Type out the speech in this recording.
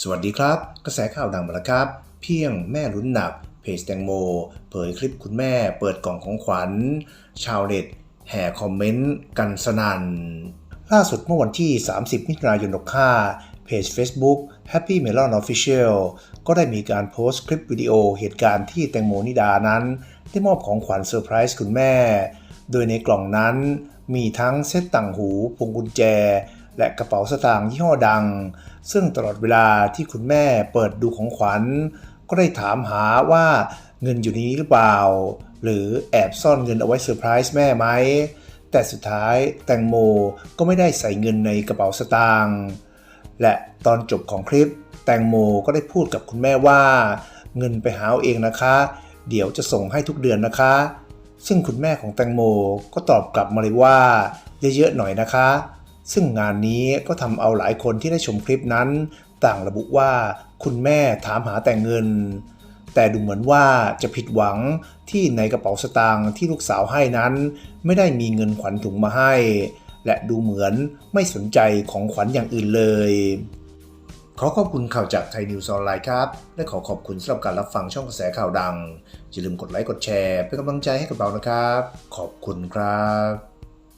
สวัสดีครับ กระแสข่าวดังมาแล้วครับ เพียงแม่ลุ้นหนัก เพจแตงโม เผยคลิปคุณแม่เปิดกล่องของขวัญ ชาวเน็ตแห่คอมเมนต์กันสนัน่นล่าสุดเมื่อวันที่ 30 มิถุนายน65เพจ Facebook Happy Melon Official ก็ได้มีการโพสต์คลิปวิดีโอเหตุการณ์ที่แตงโมนิดานั้น ได้มอบของขวัญเซอร์ไพรส์คุณแม่ โดยในกล่องนั้นมีทั้งเซตต่างหูพวงกุญแจ และกระเป๋าสตางค์ยี่ห้อดัง ซึ่งตลอดเวลาที่คุณแม่เปิดดูของขวัญ ก็ได้ถามหาว่าเงินอยู่นนี้หรือเปล่า หรือแอบซ่อนเงินเอาไว้เซอร์ไพรส์แม่ไหม แต่สุดท้ายแตงโมก็ไม่ได้ใส่เงินในกระเป๋าสตางค์และตอนจบของคลิป แตงโมก็ได้พูดกับคุณแม่ว่า เงินไปหาเอาเองนะคะ เดี๋ยวจะส่งให้ทุกเดือนนะคะ ซึ่งคุณแม่ของแตงโมก็ตอบกลับมาเลยว่า เยอะๆหน่อยนะคะ ซึ่งงานนี้ก็ทำเอาหลายคนที่ได้ชมคลิปนั้น ต่างระบุว่าคุณแม่ถามหาแต่เงิน แต่ดูเหมือนว่าจะผิดหวังที่ในกระเป๋าสตางค์ที่ลูกสาวให้นั้น ไม่ได้มีเงินขวัญถุงมาให้ และดูเหมือนไม่สนใจของขวัญอย่างอื่นเลย ขอขอบคุณข่าวจากไทยนิวส์ออนไลน์ครับ และขอขอบคุณสำหรับการรับฟังช่องกระแสข่าวดังอย่าลืมกดไลค์กดแชร์เป็นกำลังใจให้กับเรานะครับ ขอบคุณครับ